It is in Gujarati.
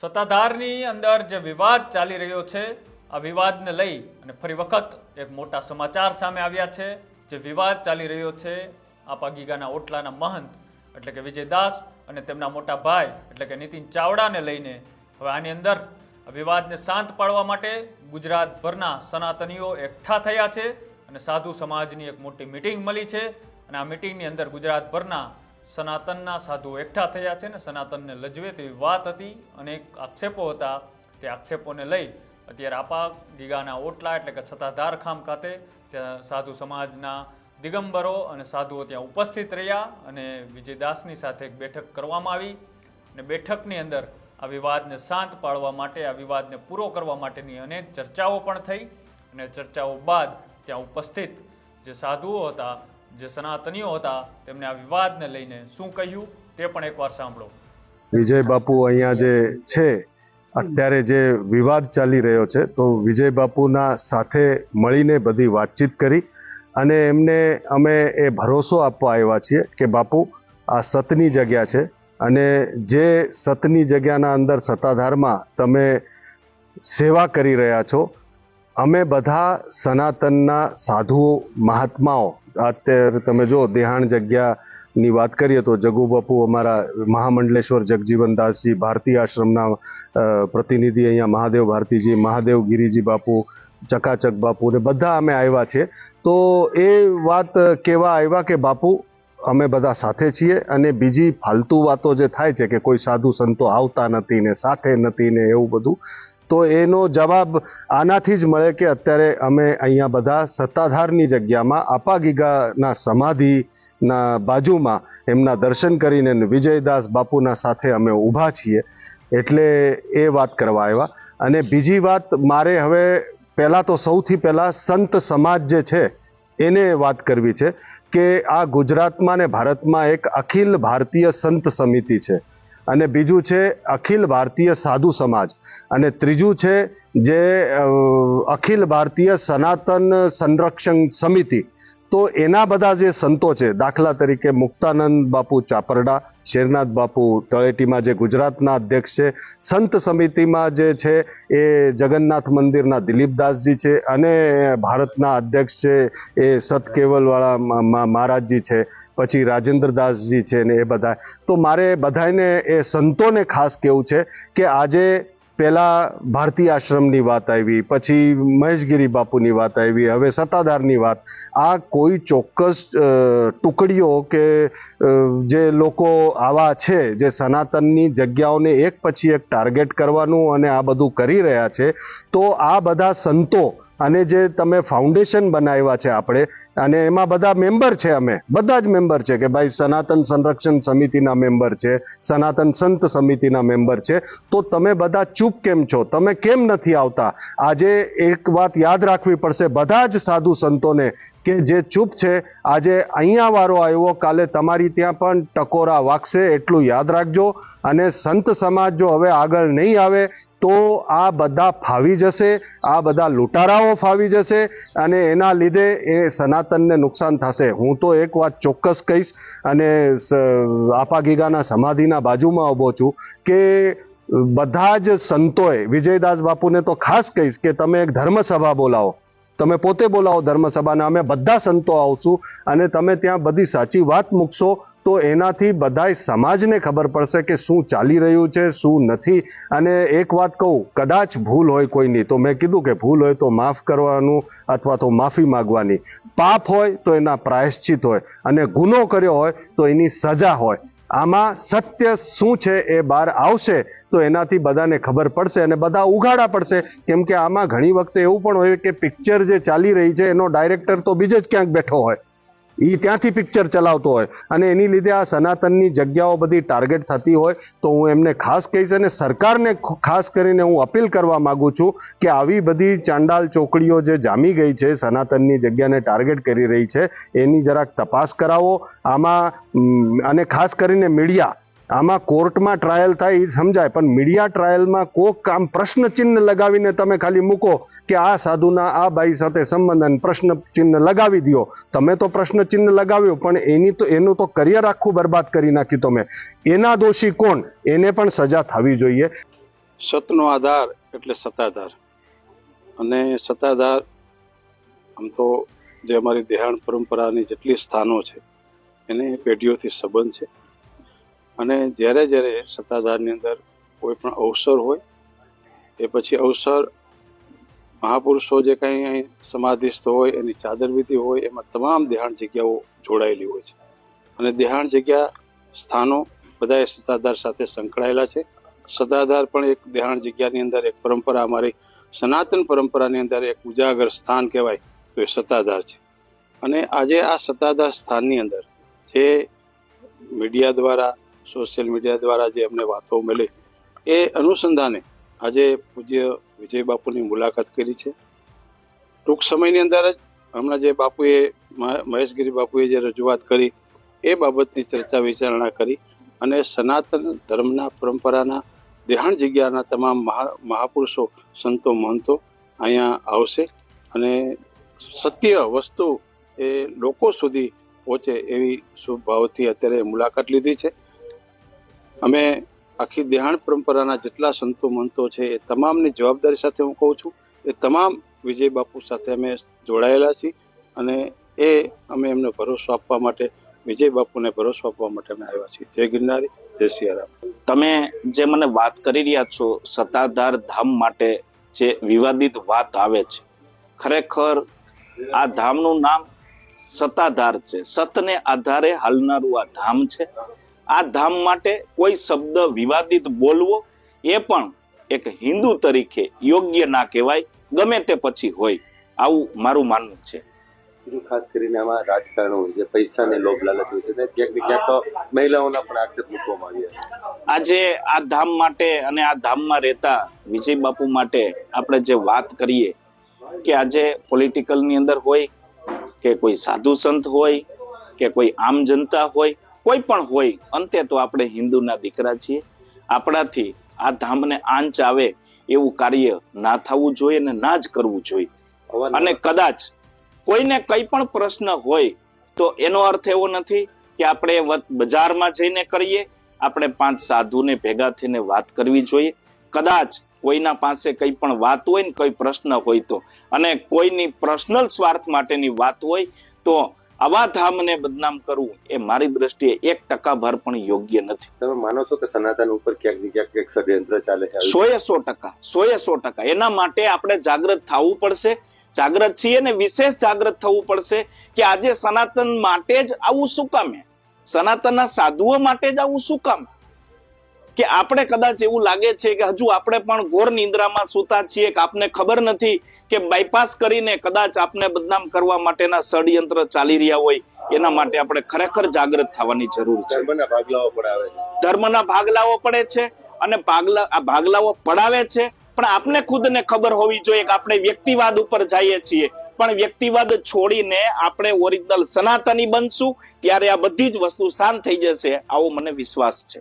સત્તાધારની અંદર જે વિવાદ ચાલી રહ્યો છે, આ વિવાદને લઈ અને ફરી વખત એક મોટા સમાચાર સામે આવ્યા છે. જે વિવાદ ચાલી રહ્યો છે, આપા ગીગાના ઓટલાના મહંત, એટલે કે વિજયદાસ અને તેમના મોટા ભાઈ, એટલે કે નીતિન ચાવડાને લઈને હવે આની અંદર વિવાદને શાંત પાડવા માટે ગુજરાતભરના સનાતનીઓ એકઠા થયા છે અને સાધુ સમાજની એક મોટી મિટિંગ મળી છે. અને આ મિટિંગની અંદર ગુજરાતભરના સનાતનના સાધુ એકઠા થયા છે ને સનાતનને લજવે તેવી વાત હતી, અનેક આક્ષેપો હતા. તે આક્ષેપોને લઈ અત્યારે આપા ગીગાના ઓટલા એટલે કે છતાધાર ખામ ખાતે ત્યાં સાધુ સમાજના દિગંબરો અને સાધુઓ ત્યાં ઉપસ્થિત રહ્યા અને વિજયદાસની સાથે એક બેઠક કરવામાં આવી અને બેઠકની અંદર આ વિવાદને શાંત પાડવા માટે, આ વિવાદને પૂરો કરવા માટેની અનેક ચર્ચાઓ પણ થઈ અને ચર્ચાઓ બાદ ત્યાં ઉપસ્થિત જે સાધુઓ હતા જે સનાતનીઓ હતા, તેમને આ વિવાદને લઈને શું કહ્યું તે પણ એકવાર સાંભળો. વિજય બાપુ અહીંયા જે છે, અત્યારે જે વિવાદ ચાલી રહ્યો છે, તો વિજય બાપુના સાથે મળીને બધી વાતચીત કરી અને એમને અમે એ ભરોસો આપવા આવ્યા છીએ કે બાપુ, આ સતની જગ્યા છે અને જે સતની જગ્યાના અંદર સત્તાધારમાં તમે સેવા કરી રહ્યા છો અમે બધા સનાતનના સાધુઓ મહાત્માઓ, અત્યારે તમે જો દેહાણ જગ્યાની વાત કરીએ તો જગુ બાપુ અમારા મહામંડલેશ્વર જગજીવનદાસજી ભારતી આશ્રમના પ્રતિનિધિ અહીંયા મહાદેવ ભારતીજી, મહાદેવ ગિરિજી બાપુ, ચકાચક બાપુ ને બધા અમે આવ્યા છે. તો એ વાત કેવા આવ્યા કે બાપુ, અમે બધા સાથે છીએ અને બીજી ફાલતુ વાતો જે થાય છે કે કોઈ સાધુ સંતો આવતા નથી ને સાથે નથી ને એવું બધું તો એનો જવાબ આનાથી જ મળે કે અત્યારે અમે અહીંયા બધા સત્તાધારની જગ્યામાં અપાગીગાના સમાધિના બાજુમાં એમના દર્શન કરીને વિજયદાસ બાપુના સાથે અમે ઊભા છીએ. એટલે એ વાત કરવા આવ્યા. અને બીજી વાત, મારે હવે પહેલાં તો સૌથી પહેલાં સંત સમાજ જે છે, એને વાત કરવી છે કે આ ગુજરાતમાં ને ભારતમાં એક અખિલ ભારતીય સંત સમિતિ છે. અને બીજું છે, અખિલ ભારતીય સાધુ સમાજ. અને ત્રીજું છે જે અખિલ ભારતીય સનાતન સંરક્ષણ સમિતિ. તો એના બધા જે સંતો છે, દાખલા તરીકે મુક્તાનંદ બાપુ ચાપરડા, શેરનાથ બાપુ તળેટીમાં જે ગુજરાતના અધ્યક્ષ છે, સંત સમિતિમાં જે છે એ જગન્નાથ મંદિરના દિલીપદાસજી છે અને ભારતના અધ્યક્ષ છે એ સતકેવલવાળા મહારાજજી છે, પછી રાજેન્દ્રદાસજી છે ને એ બધા. તો મારે બધાને એ સંતોને ખાસ કેવું છે કે આજે પહેલા ભારતીય આશ્રમની વાત આવી, પછી મહેશગીરી બાપુની વાત આવી, હવે સત્તાધારની વાત. આ કોઈ ચોક્કસ ટુકડીઓ કે જે લોકો આવા છે, જે સનાતનની જગ્યાઓને એક પછી એક ટાર્ગેટ કરવાનું અને આ બધું કરી રહ્યા છે, તો આ બધા સંતો અને જે તમે ફાઉન્ડેશન બનાવ્યા છે આપણે, અને એમાં બધા મેમ્બર છે અમે, બધા જ મેમ્બર છે કે ભાઈ સનાતન સંરક્ષણ સમિતિના મેમ્બર છે, સનાતન સંત સમિતિના મેમ્બર છે. તો તમે બધા ચૂપ કેમ છો? તમે કેમ નથી આવતા? આજે એક વાત યાદ રાખવી પડશે બધા જ સાધુ સંતોને કે જે ચૂપ છે, આજે અહીંયા વારો આવ્યો, કાલે તમારી ત્યાં પણ ટકોરા વાગશે એટલું યાદ રાખજો. અને સંત સમાજ જો હવે આગળ નહીં આવે તો આ બધા ફાવી જશે, આ બધા લૂંટારાઓ ફાવી જશે અને એના લીધે એ સનાતનને નુકસાન થશે. હું તો એક વાત ચોક્કસ કહીશ અને સ- આપા ગીગાના સમાધિના બાજુમાં ઊભો છું કે બધા જ સંતોએ, વિજયદાસ બાપુને તો ખાસ કહીશ કે તમે એક ધર્મસભા બોલાવો. તમે પોતે બોલાવો ધર્મસભાને, અમે બધા સંતો આવશું અને તમે ત્યાં બધી સાચી વાત મૂકશો તો એનાથી બધાય સમાજને ખબર પડશે કે શું ચાલી રહ્યું છે, શું નથી. અને એક વાત કહું, કદાચ ભૂલ હોય કોઈની, તો મેં કીધું કે ભૂલ હોય તો માફ કરવાનું અથવા તો માફી માંગવાની. પાપ હોય તો એના પ્રાયશ્ચિત હોય અને ગુનો કર્યો હોય તો એની સજા હોય. આમાં સત્ય શું છે એ બહાર આવશે તો એનાથી બધાને ખબર પડશે અને બધા ઉઘાડા પડશે. કેમ કે આમાં ઘણી વખતે એવું પણ હોય કે પિક્ચર જે ચાલી રહી છે એનો ડાયરેક્ટર તો બીજે જ ક્યાંક બેઠો હોય. એ ત્યાંથી પિક્ચર ચલાવતો હોય. અને એની લીધે આ સનાતનની જગ્યાઓ બધી ટાર્ગેટ થતી હોય તો હું એમને ખાસ કહીશ અને સરકારને ખાસ કરીને હું અપીલ કરવા માગું છું કે આવી બધી ચાંડાલ ચોકડીઓ જે જામી ગઈ છે, સનાતનની જગ્યાને ટાર્ગેટ કરી રહી છે, એની જરાક તપાસ કરાવો. આમાં અને ખાસ કરીને મીડિયા આમાં કોર્ટમાં ટ્રાયલ થાય એ સમજાય, પણ મીડિયા ટ્રાયલમાં કોક આમ પ્રશ્ન ચિહ્ન લગાવીને તમે ખાલી મૂકો કે આ સાધુના, આ બાઈ સાથે સંબંધ અને પ્રશ્ન ચિહ્ન લગાવી દો તમે તો પ્રશ્ન ચિહ્ન લગાવ્યો, પણ એની તો, એનું તો કરિયર આખું બરબાદ કરી નાખ્યું તમે. એના દોષી કોણ? એને પણ સજા થવી જોઈએ. સતનો આધાર એટલે સત્તાધાર. અને સત્તાધાર, આમ તો જે અમારી દેહાણ પરંપરાની જેટલી સ્થાનો છે, એને પેઢીઓથી સંબંધ છે. અને જ્યારે જ્યારે સત્તાધારની અંદર કોઈ પણ અવસર હોય, એ પછી અવસર મહાપુરુષો જે કંઈ અહીં સમાધિસ્થ હોય, એની ચાદરવિધિ હોય, એમાં તમામ દેહાણ જગ્યાઓ જોડાયેલી હોય છે. અને દેહાણ જગ્યા સ્થાનો બધાએ સત્તાધાર સાથે સંકળાયેલા છે. સત્તાધાર પણ એક દેહાણ જગ્યાની અંદર, એક પરંપરા અમારી સનાતન પરંપરાની અંદર એક ઉજાગર સ્થાન કહેવાય, તો એ સત્તાધાર છે. અને આજે આ સત્તાધાર સ્થાનની અંદર જે મીડિયા દ્વારા સોશિયલ મીડિયા દ્વારા જે અમને વાતો મળી, એ અનુસંધાને આજે પૂજ્ય વિજય બાપુની મુલાકાત કરી છે. ટૂંક સમયની અંદર જ હમણાં જે બાપુએ મહ- મહેશગીરી બાપુએ જે રજૂઆત કરી, એ બાબતની ચર્ચા વિચારણા કરી અને સનાતન ધર્મના પરંપરાના દેહાણ જગ્યાના તમામ મહા, મહાપુરુષો, સંતો, મહંતો અહીંયા આવશે અને સત્ય વસ્તુ એ લોકો સુધી પહોંચે એવી શુભ ભાવથી અત્યારે મુલાકાત લીધી છે. અમે આખી દેહાણ પરંપરાના જેટલા સંતો મંતો છે એ તમામની જવાબદારી સાથે હું કહું છું. એ તમામ વિજય બાપુ સાથે અમે જોડાયેલા છીએ અને એ અમે એમને ભરોસો આપવા માટે, વિજય બાપુને ભરોસો આપવા માટે અમે આવ્યા છીએ. જય ગિરનારી, જય સિયારામ. તમે જે મને વાત કરી રહ્યા છો, સત્તાધાર ધામ માટે જે વિવાદિત વાત આવે છે, ખરેખર આ ધામનું નામ સત્તાધાર છે. સતને આધારે હાલનારું આ ધામ છે. આ ધામ માટે કોઈ શબ્દ વિવાદિત બોલવો એ પણ એક હિન્દુ તરીકે યોગ્ય ના કહેવાય ગમે તે પછી હોય. આવું મારું માનવું છે. ખાસ કરીને આમાં રાજકારણ હોય છે પૈસાને લોભ લાલચ હોય છે ક્યાંક ને ક્યાંક તો મહિલાઓના પણ આક્ષેપ મૂકવામાં આવ્યા આજે આ ધામ માટે અને આ ધામમાં રહેતા વિજય બાપુ માટે આપણે જે વાત કરીએ કે આજે પોલિટિકલની અંદર હોય કે કોઈ સાધુ સંત હોય કે કોઈ આમ જનતા હોય કોઈ પણ હોય અંતે તો આપણે હિન્દુના દીકરા છીએ. આપણાથી આ ધામને આંચ આવે એવું કાર્ય ના થવું જોઈએ અને ના જ કરવું જોઈએ. અને કદાચ કોઈને કઈ પણ પ્રશ્ન હોય તો એનો અર્થ એવો નથી કે આપણે બજારમાં જઈને કરીએ આપણે પાંચ સાધુને ભેગા થઈને વાત કરવી જોઈએ. કદાચ કોઈના પાસે કઈ પણ વાત હોય ને કોઈ પ્રશ્ન હોય તો અને કોઈની પર્સનલ સ્વાર્થ માટેની વાત હોય તો આવા ધામને બદનામ કરવું એ મારી દ્રષ્ટિએ એક ટકા ભર પણ યોગ્ય નથી. તમે માનો છો કે સનાતન ઉપર ક્યાંક ક્યાંક એક ષડયંત્ર ચાલે છે? આવી? સોએ સો ટકા સોએ સો ટકા. એના માટે આપણે જાગૃત થવું પડશે. જાગૃત છીએ ને વિશેષ જાગૃત થવું પડશે કે આજે સનાતન માટે જ આવું શું કામ સનાતનના સાધુઓ માટે જ આવું શું કામ કે આપણે કદાચ એવું લાગે છે કે હજુ આપણે પણ ઘોર નિંદ્રામાં સૂતા છીએ કે આપને ખબર નથી કે બાયપાસ કરીને કદાચ આપને બદનામ કરવા માટેના ષડયંત્ર ચાલી રહ્યા હોય એના માટે આપણે ખરેખર જાગૃત થવાની જરૂર છે. ધર્મના ભાગલાઓ પડાવે છે. ધર્મના ભાગલાઓ પડે છે અને ભાગલા આ ભાગલાઓ પડાવે છે પણ આપને ખુદને ખબર હોવી જોઈએ કે આપણે વ્યક્તિવાદ ઉપર જઈએ છીએ. પણ વ્યક્તિવાદ છોડીને આપણે ઓરિજિનલ સનાતની બનશું ત્યારે આ બધી જ વસ્તુ શાંત થઈ જશે આવો મને વિશ્વાસ છે.